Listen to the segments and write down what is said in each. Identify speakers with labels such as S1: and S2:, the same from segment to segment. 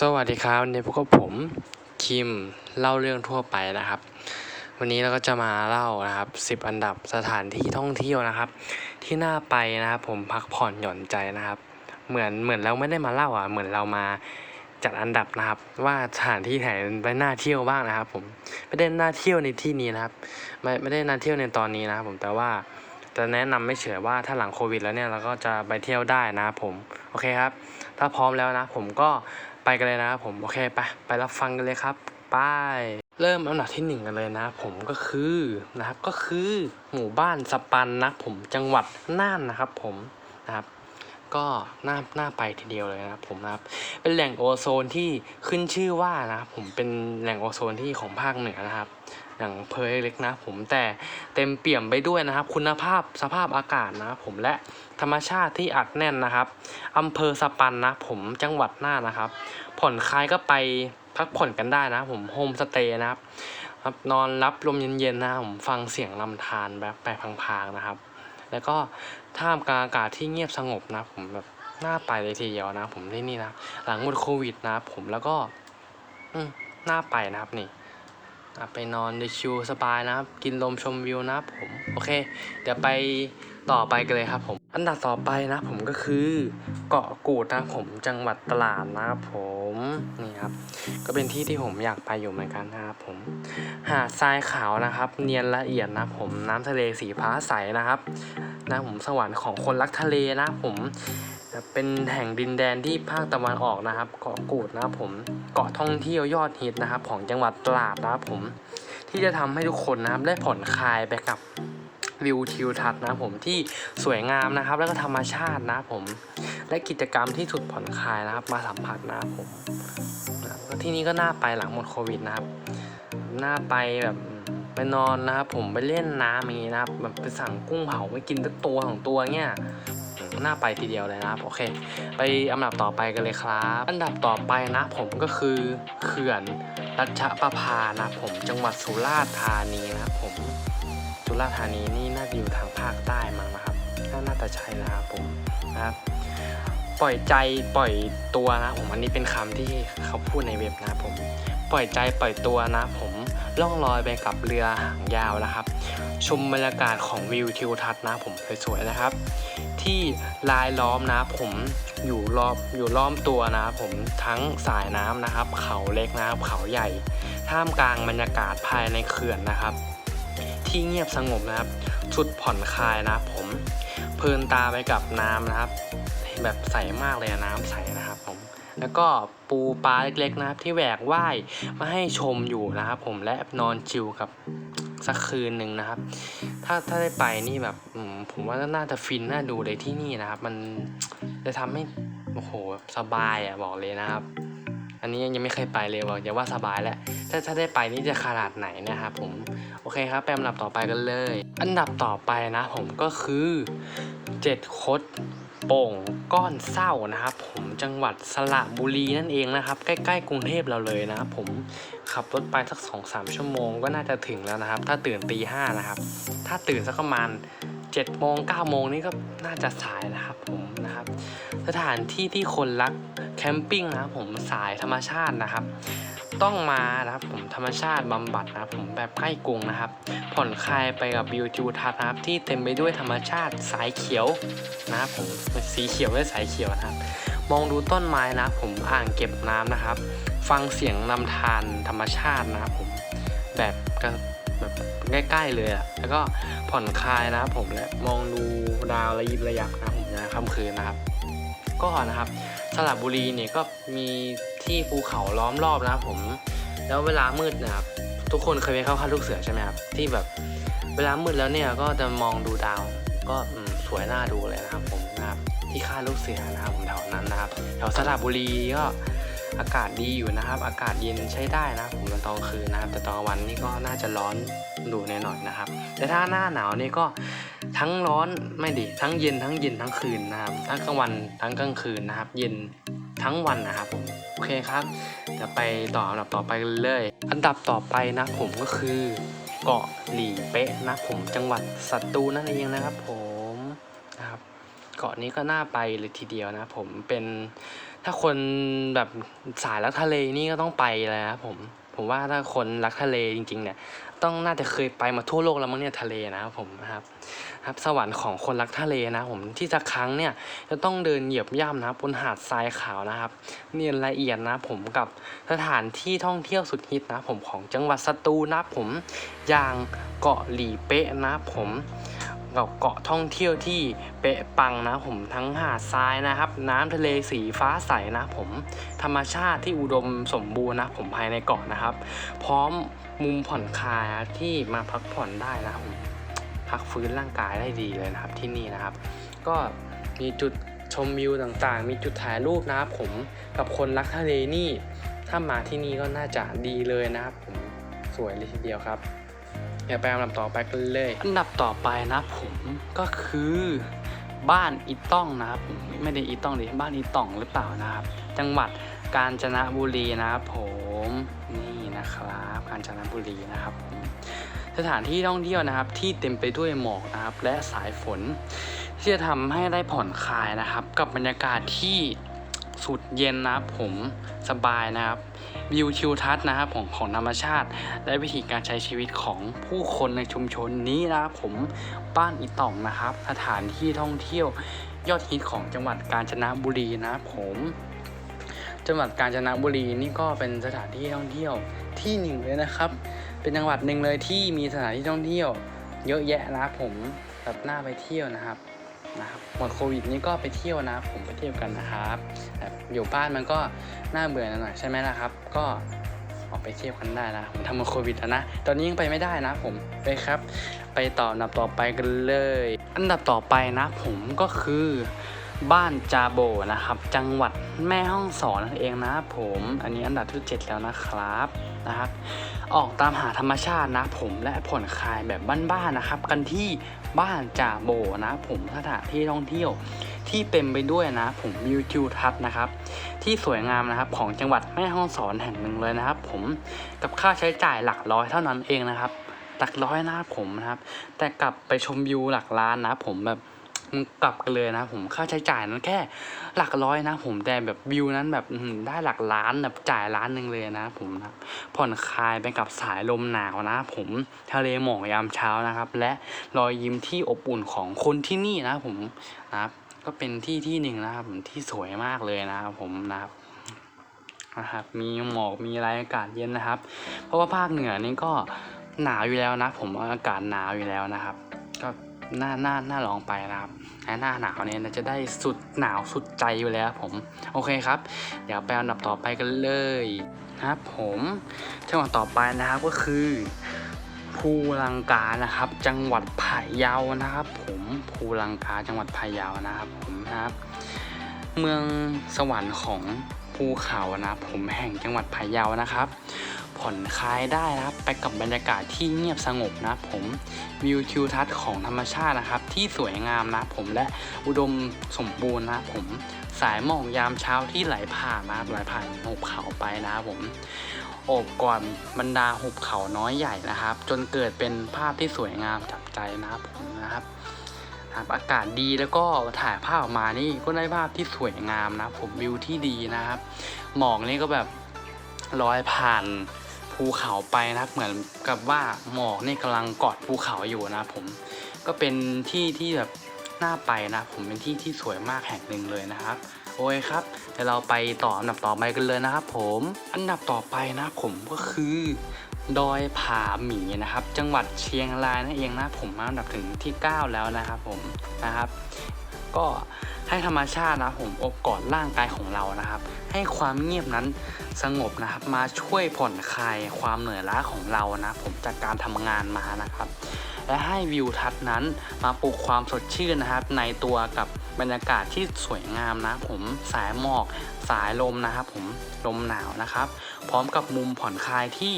S1: สวัสดีครับวันพบกับผมคิมเล่าเรื่องทั่วไปนะครับ วันนี้เราก็จะมาเล่านะครับ 10 อันดับสถานที่ท่องเที่ยวนะครับ ที่น่าไปนะครับ ผมพักผ่อนหย่อนใจนะครับ เหมือนเหมือนเราไม่ได้มาเล่าอะเหมือนเรามาจัดอันดับนะครับ ว่าสถานที่ไหนไปน่าเที่ยวบ้างนะครับ ผมไม่ได้น่าเที่ยวในที่นี้นะครับ ไม่ไม่ได้น่าเที่ยวในตอนนี้นะครับ ผมแต่ว่าจะแนะนำไม่เฉยว่าถ้าหลังโควิดแล้วเนี่ยเราก็จะไปเที่ยวได้นะครับผมโอเคครับ ถ้าพร้อมแล้วนะ ผมก็ ไปกันเลยนะครับผมโอเคไปไปรับฟังกันเลยครับไปเริ่มอันดับที่หนึ่งกันเลยนะผมก็คือนะครับก็คือหมู่บ้านสปันนะผมจังหวัดน่านนะครับผมนะครับ ก็น่าน่าไปทีเดียวเลยนะครับผมนะครับ เป็นแหล่งโอโซนที่ขึ้นชื่อว่านะผมเป็นแหล่งโอโซนที่ของภาคเหนือนะครับ อย่างเพอเล็กนะผมแต่เต็มเปี่ยมไปด้วยนะครับ คุณภาพสภาพอากาศนะผมและธรรมชาติที่อัดแน่นนะครับอำเภอสปันนะผมจังหวัดน่านนะครับ ผ่อนคลายก็ไปพักผ่อนกันได้นะผมโฮมสเตย์นะครับนอนรับลมเย็นๆนะผมฟังเสียงลำธารแบบไปพลางๆนะครับ แล้วก็ท่ามกลางอากาศที่เงียบสงบนะผมแบบน่าไปเลยทีเดียวนะ ผมที่นี่นะหลังหมดโควิดนะผมแล้วก็ อืมน่าไปนะครับนี่ไปนอนในชิวสบายนะครับ กินลมชมวิวนะครับผม โอเค เดี๋ยวไปต่อไปกันเลยครับผม อันดับต่อไปนะผมก็คือเกาะกูดนะผมจังหวัดตราดนะครับผมนี่ครับ ก็เป็นที่ที่ผมอยากไปอยู่เหมือนกันนะครับผมหาดทรายขาวนะครับ เนียนละเอียดนะผมน้ำทะเลสีฟ้าใสนะครับนะผมสวรรค์ของคนรักทะเลนะผมเป็นแห่งดินแดนที่ภาคตะวันออกนะครับ เกาะกูดนะครับผมเกาะท่องเที่ยวยอดฮิตนะครับ ของจังหวัดตราดนะครับผมที่จะทำให้ทุกคนนะครับได้ผ่อนคลายไปกับ วิวทิวทัศน์นะผมที่สวยงามนะครับ แล้วก็ธรรมชาตินะผมและกิจกรรมที่สุดผ่อนคลายนะครับ มาสัมผัสนะผมที่นี่ก็น่าไปหลังหมดโควิดนะครับน่าไปแบบไปนอนนะครับผมไปเล่นน้ำอย่างนี้นะครับแบบไปสั่งกุ้งเผาไปกินสักตัวของตัวเงี้ยน่าไปทีเดียวเลยนะครับโอเค ไปอันดับต่อไปกันเลยครับ อันดับต่อไปนะผมก็คือเขื่อนรัชประภานะผมจังหวัดสุราษฎร์ธานีนะครับผม ราษฎร์ธานีนี่น่าจะอยู่ทางภาคใต้มั้งนะครับน่าน่าจะใช่นะครับผมนะครับ ปล่อยใจปล่อยตัวนะผมอันนี้เป็นคำที่เขาพูดในเว็บนะผมปล่อยใจปล่อยตัวนะผมล่องลอยไปกับเรือหางยาวนะครับ ชมบรรยากาศของวิวทิวทัศน์นะผมสวยๆนะครับ ที่ลายล้อมนะผมอยู่รอบอยู่ล้อมตัวนะผมทั้งสายน้ำนะครับ เขาเล็กนะครับเขาใหญ่ ท่ามกลางบรรยากาศภายในเขื่อนนะครับ ที่เงียบสงบนะครับ สุดผ่อนคลายนะผมเพลินตาไปกับน้ำนะครับ แบบใสมากเลยอะน้ำใสนะครับผมแล้วก็ปูปลาเล็กๆนะครับที่แหวกว่ายมาให้ชมอยู่นะครับ ผมและนอนชิลกับสักคืนหนึ่งนะครับ ถ้าถ้าได้ไปนี่แบบผมว่าน่าจะฟินน่าดูเลยที่นี่นะครับ มันจะทำให้โอ้โหสบายอะบอกเลยนะครับ อันนี้ยังไม่เคยไปเลยบอกอย่าว่าสบายแล้วถ้าถ้าได้ไปนี่จะขนาดไหนนะครับผมโอเคครับไปอันดับต่อไปกันเลย อันดับต่อไปนะผมก็คือเจ็ดคดโป่งก้อนเศร้านะครับ ผมจังหวัดสระบุรีนั่นเองนะครับ ใกล้ๆกรุงเทพเราเลยนะครับผมขับรถไปสักสองสามชั่วโมงก็น่าจะถึงแล้วนะครับ ถ้าตื่นตีห้านะครับ ถ้าตื่นสักประมาณเจ็ดโมงเก้าโมงนี่ก็น่าจะสายนะครับผม นะครับ สถานที่ที่คนรักแคมปิ้งนะครับผมสายธรรมชาตินะครับ ต้องมานะครับผมธรรมชาติบำบัดนะครับผมแบบใกล้กรุงนะครับ ผ่อนคลายไปกับวิวทิวทัศน์นะครับ ที่เต็มไปด้วยธรรมชาติสายเขียวนะครับผมสีเขียวและสายเขียวนะครับ มองดูต้นไม้นะผมอ่างเก็บน้ำนะครับ ฟังเสียงลำธารธรรมชาตินะครับผมแบบแบบใกล้ๆเลยอะแล้วก็ผ่อนคลายนะครับผมและมองดูดาวระยิบระยับนะครับ ค่ำคืนนะครับ ก็นะครับสระบุรีเนี่ยก็มีที่ภูเขาล้อมรอบนะครับผม แล้วเวลามืดนะครับ ทุกคนเคยไปเข้าค่ายลูกเสือใช่ไหมครับที่แบบเวลามืดแล้วเนี่ยก็จะมองดูดาวก็สวยน่าดูเลยนะครับผมนะครับที่ค่ายลูกเสือนะครับผมแถวนั้นนะครับแถวสระบุรีก็อากาศดีอยู่นะครับ อากาศเย็นใช้ได้นะผมตอนกลางคืนนะครับ แต่ตอนวันนี่ก็น่าจะร้อนดูหน่อยๆนะครับ แต่ถ้าหน้าหนาวนี่ก็ ทั้งร้อนไม่ดิทั้งเย็นทั้งเย็นทั้งคืนนะครับ ทั้งกลางวันทั้งกลางคืนนะครับ เย็นทั้งวันนะครับผมโอเคครับเดี๋ยวไปต่ออันดับต่อไปกันเลยอันดับต่อไปนะผมก็คือเกาะหลีเป๊ะนะผมจังหวัดสตูลนั่นเองนะครับ ผมนะครับ เกาะนี้ก็น่าไปเลยทีเดียวนะผมเป็นถ้าคนแบบสายรักทะเลนี่ก็ต้องไปเลยนะครับผม ผมว่าถ้าคนรักทะเลจริงๆเนี่ยต้องน่าจะเคยไปมาทั่วโลกแล้วมั้งเนี่ยทะเลนะครับผมนะครับครับสวรรค์ของคนรักทะเลนะผมที่จะครั้งเนี่ยจะต้องเดินเหยียบย่ำนะบนหาดทรายขาวนะครับเนียนละเอียดนะผมกับสถานที่ท่องเที่ยวสุดฮิตนะผมของจังหวัดสตูลนะผมอย่างเกาะหลีเป๊ะนะผม กับเกาะท่องเที่ยวที่เป๊ะปังนะผมทั้งหาดทรายนะครับ น้ำทะเลสีฟ้าใสนะผม ธรรมชาติที่อุดมสมบูรณ์นะผมภายในเกาะนะครับ พร้อมมุมผ่อนคลายที่มาพักผ่อนได้นะผมพักฟื้นร่างกายได้ดีเลยนะครับที่นี่นะครับ ก็มีจุดชมวิวต่างๆ มีจุดถ่ายรูปนะครับผมกับคนรักทะเลนี่ ถ้ามาที่นี่ก็น่าจะดีเลยนะครับผมสวยเลยทีเดียวครับ เดี๋ยวไปอันดับต่อไปกันเลย อันดับต่อไปนะผมก็คือบ้านอีต้องนะครับไม่ได้อีต้องดิบ้านอีต่องหรือเปล่านะครับ จังหวัดกาญจนบุรีนะครับผมนี่นะครับกาญจนบุรีนะครับผมสถานที่ท่องเที่ยวนะครับที่เต็มไปด้วยหมอกนะครับและสายฝน ที่จะทำให้ได้ผ่อนคลายนะครับ กับบรรยากาศที่ สุดเย็นนะครับผมสบายนะครับวิวทิวทัศน์นะครับของของธรรมชาติ และวิธีการใช้ชีวิตของผู้คนในชุมชนนี้นะครับผมบ้านอีต่องนะครับ สถานที่ท่องเที่ยวยอดฮิตของจังหวัดกาญจนบุรีนะครับผม จังหวัดกาญจนบุรีนี่ก็เป็นสถานที่ท่องเที่ยวที่หนึ่งเลยนะครับ เป็นจังหวัดหนึ่งเลยที่มีสถานที่ท่องเที่ยว เยอะแยะนะครับผมแบบน่าไปเที่ยวนะครับ นะครับหมดโควิดนี้ก็ไปเที่ยวนะผมไปเที่ยวกันนะครับแบบอยู่บ้านมันก็น่าเบื่อหน่อยใช่ไหมล่ะครับ ก็ออกไปเที่ยวกันได้นะผมทำมาโควิดแล้วนะ ตอนนี้ยังไปไม่ได้นะผมไปครับ ไปต่ออันดับต่อไปกันเลย อันดับต่อไปนะ ผมก็คือ บ้านจาโบนะครับ จังหวัดแม่ฮ่องสอนนั่นเองนะครับผมอันนี้อันดับที่ 7 แล้วนะครับนะครับ ออกตามหาธรรมชาตินะผมและผ่อนคลายแบบบ้านๆนะครับ กันที่บ้านจาโบนะผมสถานที่ท่องเที่ยวที่เต็มไปด้วยนะผมวิวทิวทัศน์นะครับ ที่สวยงามนะครับของจังหวัดแม่ฮ่องสอนแห่งหนึ่งเลยนะครับ ผมกับค่าใช้จ่ายหลักร้อยเท่านั้นเองนะครับ หลักร้อยนะครับผมนะครับ แต่กลับไปชมวิวหลักล้านนะผมแบบ มึงกลับกันเลยนะผมค่าใช้จ่ายนั้นแค่หลักร้อยนะ ผมแต่แบบวิวนั้นแบบได้หลักล้านแบบจ่ายล้านหนึ่งเลยนะ ผมนะผ่อนคลายไปกับสายลมหนาวนะ ผมทะเลหมอกยามเช้านะครับ และรอยยิ้มที่อบอุ่นของคนที่นี่นะ ผมนะครับ ก็เป็นที่ที่หนึ่งนะครับที่สวยมากเลยนะครับผมนะครับนะครับมีหมอกมีอะไรอากาศเย็นนะครับ เพราะว่าภาคเหนือนี่ก็หนาวอยู่แล้วนะ ผมอากาศหนาวอยู่แล้วนะครับ ก็ น่าน่าน่าลองไปนะครับหน้าหนาวเนี่ยจะได้สุดหนาวสุดใจอยู่แล้วผม โอเคครับ เดี๋ยวไปอันดับต่อไปกันเลยนะครับผมจังหวัดต่อไปนะครับก็คือภูลังกานะครับ จังหวัดพะเยานะครับ ผมภูลังกาจังหวัดพะเยานะครับ ผมนะครับ เมืองสวรรค์ของภูเขานะครับผมแห่งจังหวัดพะเยานะครับ ผ่อนคลายได้นะครับ ไปกับบรรยากาศที่เงียบสงบนะผมวิวทิวทัศน์ของธรรมชาตินะครับ ที่สวยงามนะผมและอุดมสมบูรณ์นะผมสายหมอกยามเช้าที่ไหลผ่านนะครับไหลผ่านหุบเขาไปนะผมโอบก่อดบรรดาหุบเขาน้อยใหญ่นะครับ จนเกิดเป็นภาพที่สวยงามจับใจนะครับผมนะครับครับอากาศดีแล้วก็ถ่ายภาพออกมานี่ก็ได้ภาพที่สวยงามนะผมวิวที่ดีนะครับ หมอกนี่ก็แบบลอยผ่าน ภูเขาไปนะครับ เหมือนกับว่าหมอกนี่กำลังกาะภูเขาอยู่นะผมก็เป็นที่ที่แบบน่าไปนะ ผมเป็นที่ที่สวยมากแห่งหนึ่งเลยนะครับโอเคครับเดี๋ยวเราไปต่ออันดับต่อไปกันเลยนะครับ ผมอันดับต่อไปนะผมก็คือดอยผาหมีนะครับ จังหวัดเชียงรายนั่นเองนะผมมาอันดับถึงที่ 9 แล้วนะครับผมนะครับ ก็ให้ธรรมชาตินะผมอบกอดร่างกายของเรานะครับ ให้ความเงียบนั้นสงบนะครับ มาช่วยผ่อนคลายความเหนื่อยล้าของเรานะผมจากการทำงานมานะครับ และให้วิวทัศน์นั้นมาปลุกความสดชื่นนะครับ ในตัวกับบรรยากาศที่สวยงามนะผมสายหมอก สายลมนะครับ ผมลมหนาวนะครับ พร้อมกับมุมผ่อนคลายที่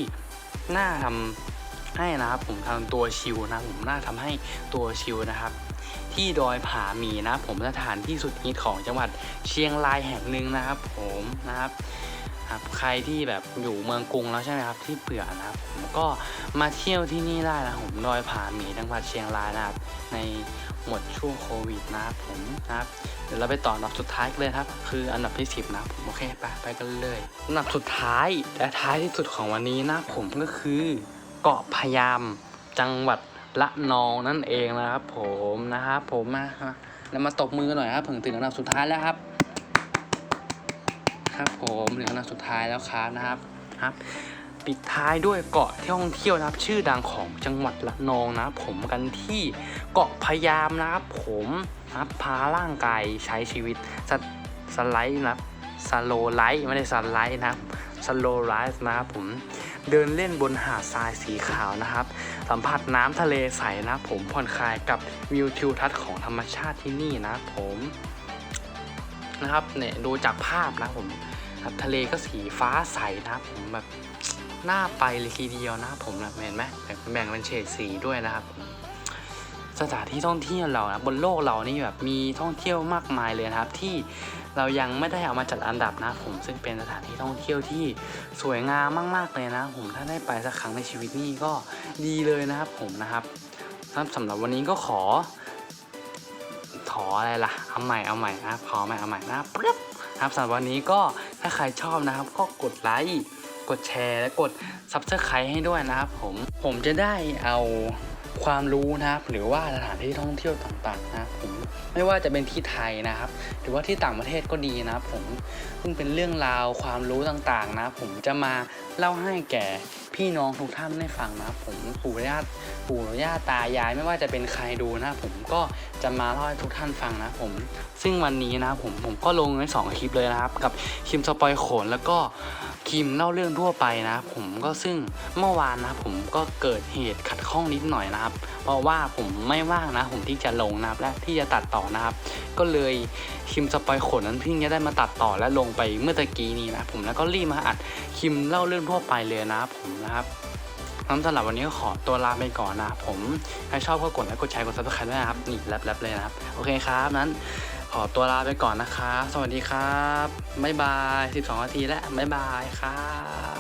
S1: น่าทำ ให้นะครับผมทำตัวชิลนะผมน่าทำให้ตัวชิลนะครับ ที่ดอยผาหมีนะ ผมสถานที่สุดฮิตของจังหวัดเชียงรายแห่งหนึ่งนะครับ ผมนะครับครับใครที่แบบอยู่เมืองกรุงแล้วใช่ไหมครับที่เบื่อนะครับผมก็มาเที่ยวที่นี่ได้นะผมดอยผาหมีจังหวัดเชียงรายนะครับ ในหมดช่วงโควิดนะครับผมนะครับเดี๋ยวเราไปต่ออันดับสุดท้ายกันเลยครับ คืออันดับที่ 10 นะผมโอเคไปไปกันเลยอันดับสุดท้ายและท้ายที่สุดของวันนี้นะผมก็คือ เกาะพยามจังหวัดละนองนั่นเองนะครับ ผมนะครับผมมามาแล้วมาตบมือหน่อยครับถึงถึงอันดับสุดท้ายแล้วครับ ครับผมถึงอันดับสุดท้ายแล้วครับนะครับครับ ปิดท้ายด้วยเกาะท่องเที่ยวนะครับ ชื่อดังของจังหวัดละนองนะผมกันที่เกาะพยามนะครับ ผมนะครับพาร่างกายใช้ชีวิตสสไลด์นับสโลไลท์ไม่ได้สไลด์นะครับสโลไลท์นะครับผม เดินเล่นบนหาดทรายสีขาวนะครับ สัมผัสน้ำทะเลใสนะผมผ่อนคลายกับวิวทิวทัศน์ของธรรมชาติที่นี่นะผมนะครับเนี่ยดูจากภาพนะผมทะเลก็สีฟ้าใสนะผมแบบน้าไปเลยทีเดียวนะผมนะเห็นไหมแบ่งแบ่งเป็นเฉดสีด้วยนะครับ สถานที่ท่องเที่ยวเรานะบนโลกเรานี่แบบมีท่องเที่ยวมากมายเลยนะครับที่ เรายังไม่ได้เอามาจัดอันดับนะผมซึ่งเป็นสถานที่ท่องเที่ยวที่สวยงามมากๆเลยนะ ผมถ้าได้ไปสักครั้งในชีวิตนี่ก็ดีเลยนะครับผมนะครับสำหรับวันนี้ก็ขอขออะไรล่ะ เอาใหม่ เอาใหม่นะขอใหม่ เอาใหม่นะปึ๊บครับสำหรับวันนี้ก็ถ้าใครชอบนะครับ ก็กดไลค์ กดแชร์ และกด Subscribe ให้ด้วยนะครับผม ผมจะได้เอา ความรู้นะครับ หรือว่าสถานที่ท่องเที่ยวต่างๆนะครับผมไม่ว่าจะเป็นที่ไทยนะครับ หรือว่าที่ต่างประเทศก็ดีนะครับผมซึ่งเป็นเรื่องราวความรู้ต่างๆนะครับผมจะมาเล่าให้แก่พี่น้องทุกท่านได้ฟังนะครับผมปู่ย่าปู่ย่าตายายไม่ว่าจะเป็นใครดูนะผมก็จะมาเล่าให้ทุกท่านฟังนะผม ซึ่งวันนี้นะผมผมก็ลงในสองคลิปเลยนะครับ กับคิมสปอยโขนแล้วก็คิมเล่าเรื่องทั่วไปนะผมก็ซึ่งเมื่อวานนะผมก็เกิดเหตุขัดข้องนิดหน่อยนะครับเพราะว่าผมไม่ว่างนะผมที่จะลงนะครับและที่จะตัดต่อนะครับ ก็เลยคิมสปอยขนนั้นเพิ่งจะได้มาตัดต่อและลงไปเมื่อตะกี้นี้นะผมแล้วก็รีบมาอัดคิมเล่าเรื่องทั่วไปเลยนะครับผมนะครับงั้นสำหรับวันนี้ก็ขอตัวลาไปก่อนนะผมใครชอบก็กดไลค์กดแชร์กดซับสไครต์ด้วยนะครับนี่แรปๆเลยนะครับ โอเคครับนั้นขอตัวลาไปก่อนนะคะสวัสดีครับ บ๊ายบาย 12นาทีแล้วบ๊ายบายครับ